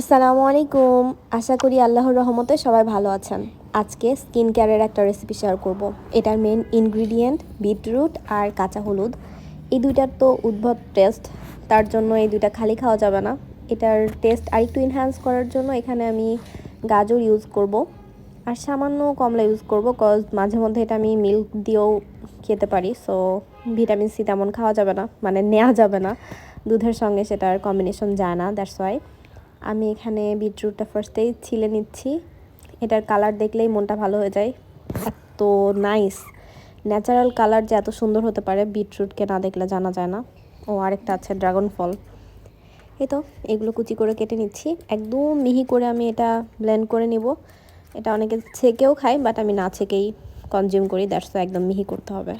আসসালামু আলাইকুম। আশা করি আল্লাহর রহমতে সবাই ভালো আছেন। আজকে স্কিন কেয়ারের একটা রেসিপি শেয়ার করব। এটার মেন ইনগ্রিডিয়েন্ট বিটরুট আর কাঁচা হলুদ। এই দুইটার তো উদ্ভব টেস্ট তার জন্য এই দুইটা খালি খাওয়া যাবে না। এটার টেস্ট আরেকটু ইনহ্যান্স করার জন্য এখানে আমি গাজর ইউজ করব। আর সামান্য কমলা ইউজ করব কজ মাঝে মধ্যে এটা আমি মিল্ক দিয়েও খেতে পারি। সো ভিটামিন সি তেমন খাওয়া যাবে না। মানে নেওয়া যাবে না। দুধের সঙ্গে সেটার কম্বিনেশন যায় না দ্যাটস ওয়াই আমি এখানে বিটরুটটা ফার্স্টেই ছিলে নিচ্ছি। এটার কালার দেখলেই মনটা ভালো হয়ে যায়। এত নাইস ন্যাচারাল কালার যে এত সুন্দর হতে পারে, বিটরুটকে না দেখলে জানা যায় না। ও, আরেকটা আছে ড্রাগন ফল এই তো, এগুলো কুচি করে কেটে নিচ্ছি। একদম মিহি করে আমি এটা ব্লেন্ড করে নিব। এটা অনেকে ছেঁকেও খায় বাট আমি না ছেঁকেই কনজিউম করি দ্যাটস একদম মিহি করতে হবে।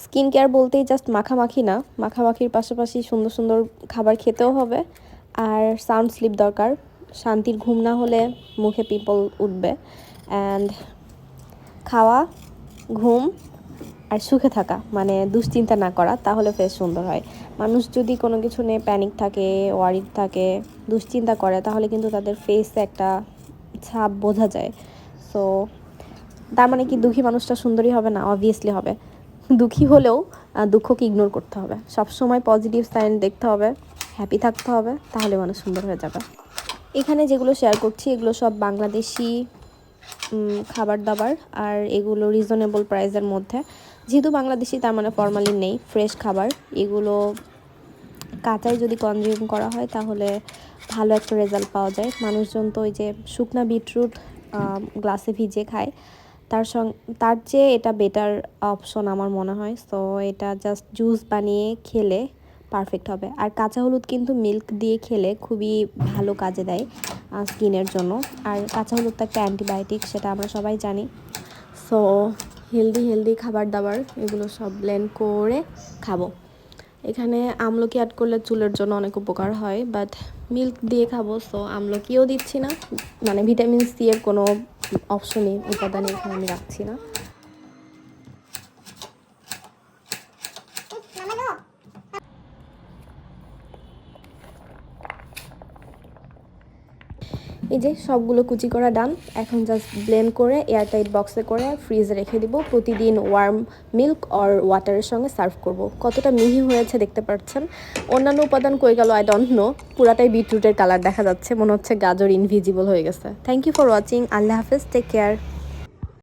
স্কিন কেয়ার বলতেই জাস্ট মাখামাখি না। মাখামাখির পাশাপাশি সুন্দর সুন্দর খাবার খেতেও হবে। আর সাউন্ড স্লিপ দরকার। শান্তির ঘুম না হলে মুখে পিম্পল উঠবে। অ্যান্ড খাওয়া, ঘুম আর সুখে থাকা মানে দুশ্চিন্তা না করা, তাহলে ফেস সুন্দর হয়। মানুষ যদি কোনো কিছু নিয়ে প্যানিক থাকে ওয়ারিড থাকে, দুশ্চিন্তা করে, তাহলে কিন্তু তাদের ফেসে একটা ছাপ বোঝা যায়। সো তার মানে কি দুঃখী মানুষটা সুন্দরী হবে না? অবভিয়াসলি হবে। দুঃখী হলেও দুঃখকে ইগনোর করতে হবে। সবসময় পজিটিভ সাইন দেখতে হবে। হ্যাপি থাকতে হবে, তাহলে মানুষ সুন্দর হয়ে যাবে। এখানে যেগুলো শেয়ার করছি, এগুলো সব বাংলাদেশি খাবার দাবার আর এগুলো রিজনেবল প্রাইসের মধ্যে। যেহেতু বাংলাদেশি, তার মানে ফর্মালি নেই ফ্রেশ খাবার। এগুলো কাঁচাই যদি কনজিউম করা হয়, তাহলে ভালো একটা রেজাল্ট পাওয়া যায়। মানুষজন তো ওই যে শুকনা বিটরুট গ্লাসে ভিজে খায়। তার সঙ্গে তার চেয়ে এটা বেটার অপশন আমার মনে হয়। সো এটা জাস্ট জুস বানিয়ে খেলে পারফেক্ট হবে। আর কাঁচা হলুদ কিন্তু মিল্ক দিয়ে খেলে খুবই ভালো কাজে দেয় স্কিনের জন্য। আর কাঁচা হলুদ তো একটা অ্যান্টিবায়োটিক সেটা আমরা সবাই জানি। সো হেলদি হেলদি খাবার দাবার, এগুলো সব ব্লেন্ড করে খাব। এখানে আমলকি অ্যাড করলে চুলের জন্য অনেক উপকার হয় বাট মিল্ক দিয়ে খাব সো আমলকিও দিচ্ছি না। মানে ভিটামিন সি এর কোনো অপশনই উপাদানই এখানে আমি রাখছি না। এই যে সবগুলো কুচি করা ডান, এখন জাস্ট ব্লেন্ড করে এয়ারটাইট বক্সে করে ফ্রিজে রেখে দিব। প্রতিদিন ওয়ার্ম মিল্ক অর ওয়াটারের সঙ্গে সার্ভ করব। কতটা মিহি হয়েছে দেখতে পাচ্ছেন? অন্যান্য উপাদান কই গেল? আই ডোন্ট নো পুরাটাই বিটরুটের কালার দেখা যাচ্ছে। মনে হচ্ছে গাজর ইনভিজিবল হয়ে গেছে। থ্যাংক ইউ ফর ওয়াচিং আল্লাহ হাফেজ। Take care